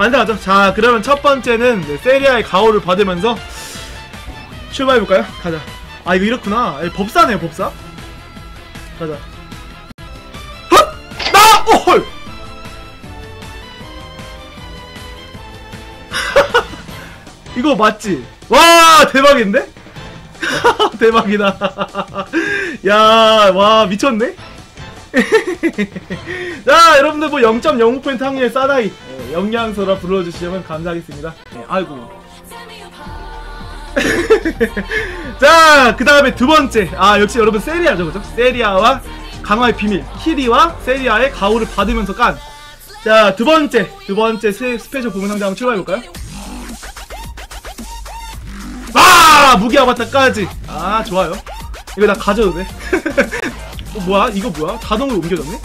안돼가죠 자 그러면 첫 번째는 네, 세리아의 가호를 받으면서 출발해볼까요? 가자 아 이거 이렇구나 에, 법사네요 법사 가자 헛! 나! 오, 헐! 이거 맞지? 와 대박인데? 대박이다 야와 미쳤네? 자 여러분들 뭐 0.05% 확률의 사나이 예, 영양소라 불러주시면 감사하겠습니다 예, 아이고 자, 그 다음에 두 번째. 아, 역시 여러분 세리아죠, 그죠? 세리아와 강화의 비밀. 키리와 세리아의 가오를 받으면서 깐. 자, 두 번째. 두 번째 스, 스페셜 부분 상자 한번 출발해볼까요? 아! 무기 아바타까지. 아, 좋아요. 이거 나 가져도 돼? 어, 뭐야? 이거 뭐야? 자동으로 옮겨졌네?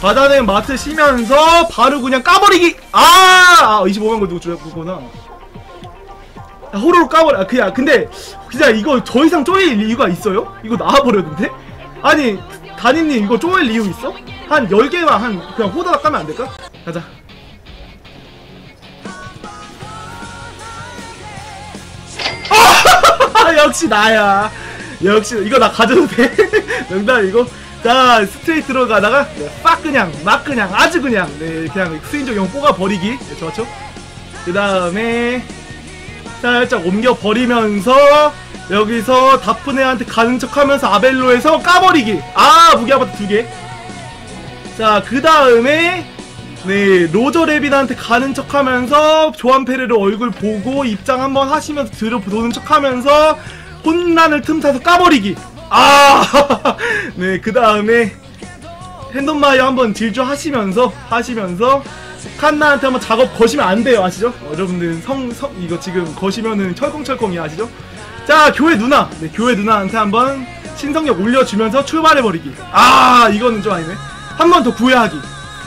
바다는 마트 쉬면서 바로 그냥 까버리기! 아! 아 25만 거 누구 주였구나. 아, 호로로 까버려. 아, 그냥 근데 그냥 이거 더 이상 쪼일 이유가 있어요? 이거 나와버렸는데? 아니 다니님 이거 쪼일 이유 있어? 한 10개만 한 그냥 호다닥 까면 안 될까? 가자. 아, 역시 나야. 역시 이거 나 가져도 돼? 농담이고. 자 스트레이트로 가다가 네, 빡 그냥 막 그냥 아주 그냥 네 그냥 스인적 용 뽑아 버리기 네, 좋았죠? 그 다음에 살짝 옮겨 버리면서 여기서 다프네한테 가는 척하면서 아벨로에서 까버리기. 아 무기 아바타 두 개. 자 그 다음에 네 로저 레빈한테 가는 척하면서 조한 페레르 얼굴 보고 입장 한번 하시면서 도는 척하면서 혼란을 틈타서 까버리기. 아 네 그 다음에 핸덤마이어 한번 질주하시면서 하시면서 칸나한테 한번 작업 거시면 안 돼요 아시죠? 어, 여러분들 성, 성 이거 지금 거시면은 철컹철컹이 아시죠? 자 교회 누나 네 교회 누나한테 한번 신성력 올려주면서 출발해버리기 아 이거는 좀 아니네 한 번 더 구애하기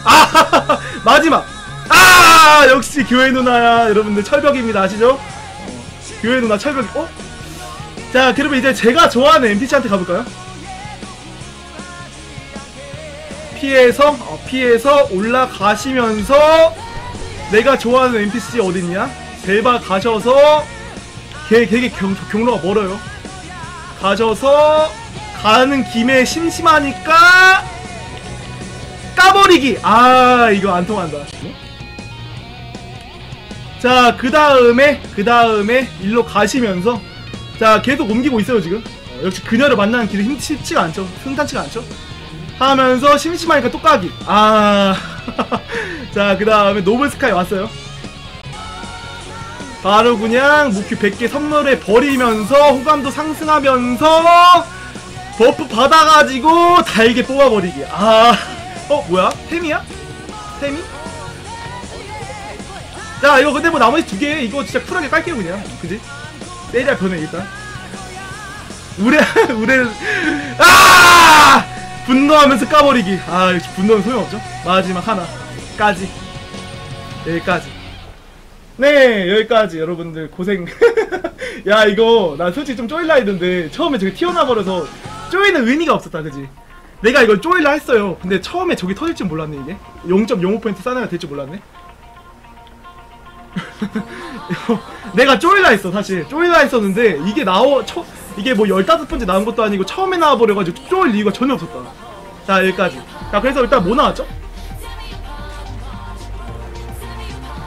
아 마지막 아 역시 교회 누나야 여러분들 철벽입니다 아시죠? 어, 교회 누나 철벽 어? 자 그러면 이제 제가 좋아하는 NPC한테 가볼까요? 피해서 어, 피해서 올라가시면서 내가 좋아하는 NPC 어딨냐? 제발 가셔서 걔 되게 경, 경로가 멀어요. 가셔서 가는 김에 심심하니까 까버리기. 아 이거 안 통한다. 자그 다음에 그 다음에 일로 가시면서 자 계속 옮기고 있어요 지금. 어, 역시 그녀를 만나는 길이 힘치가 않죠. 순탄치가 않죠. 하면서 심심하니까 또 까기. 아. 자, 그 다음에 노블스카이 왔어요. 바로 그냥 무큐 100개 선물해 버리면서 호감도 상승하면서 버프 받아가지고 달게 뽑아버리기. 아. 어, 뭐야? 템이야? 템이? 자, 이거 근데 뭐 나머지 두 개, 이거 진짜 쿨하게 깔게요, 그냥. 그지? 때리야 변해, 일단. 우레, 우레, 아! 분노하면서 까버리기. 아, 역시 분노는 소용없죠? 마지막 하나까지. 여기까지. 네, 여기까지. 여러분들 고생. 야, 이거, 나 솔직히 좀 쪼일라 했는데, 처음에 저기 튀어나버려서, 쪼이는 의미가 없었다, 그지? 내가 이걸 쪼일라 했어요. 근데 처음에 저기 터질 줄 몰랐네, 이게. 0.05% 싸나가 될 줄 몰랐네. 내가 쪼일라 했어, 사실. 쪼일라 했었는데, 이게 나오, 처, 이게 뭐 15번째 나온 것도 아니고 처음에 나와버려가지고 쪼일 이유가 전혀 없었다. 자, 여기까지. 자, 그래서 일단 뭐 나왔죠?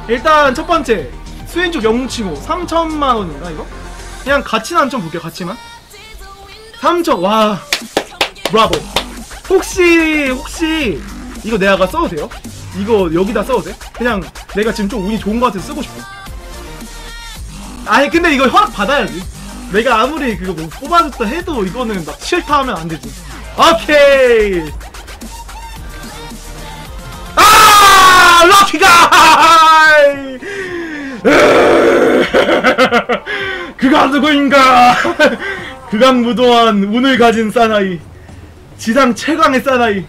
일단 첫 번째. 수인족 영웅치고 3천만 원인가, 이거? 그냥 가치만 좀 볼게요, 가치만. 3천, 와. 브라보. 혹시, 혹시, 이거 내가 써도 돼요? 이거 여기다 써도 돼? 그냥 내가 지금 좀 운이 좋은 것 같아서 쓰고 싶어. 아니, 근데 이거 허락 받아야지. 내가 아무리 그거 뭐 뽑아줬다 해도 이거는 막 싫다 하면 안 되지. 오케이. 아, 럭키가! 그가 누구인가? 그강 무도한 운을 가진 사나이. 지상 최강의 사나이.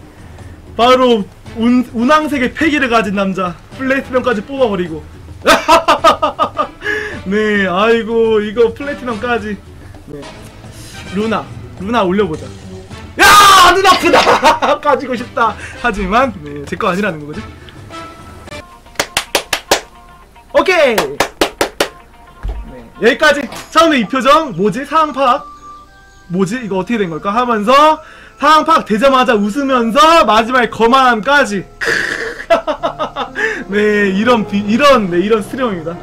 바로 운, 운항색의 패기를 가진 남자. 플레이트명까지 뽑아버리고. 네, 아이고, 이거 플래티넘까지. 네. 루나, 루나 올려보자. 야! 눈 아프다! 가지고 싶다! 하지만, 네, 제거 아니라는 거거든. 오케이 네, 여기까지 처음에 이 표정 뭐지 상황 파악 뭐지 이거 어떻게 된 걸까 하면서 상황 파악 되자마자 웃으면서 마지막에 거만함까지 네 이런 비, 이런 네 이런 스트리머입니다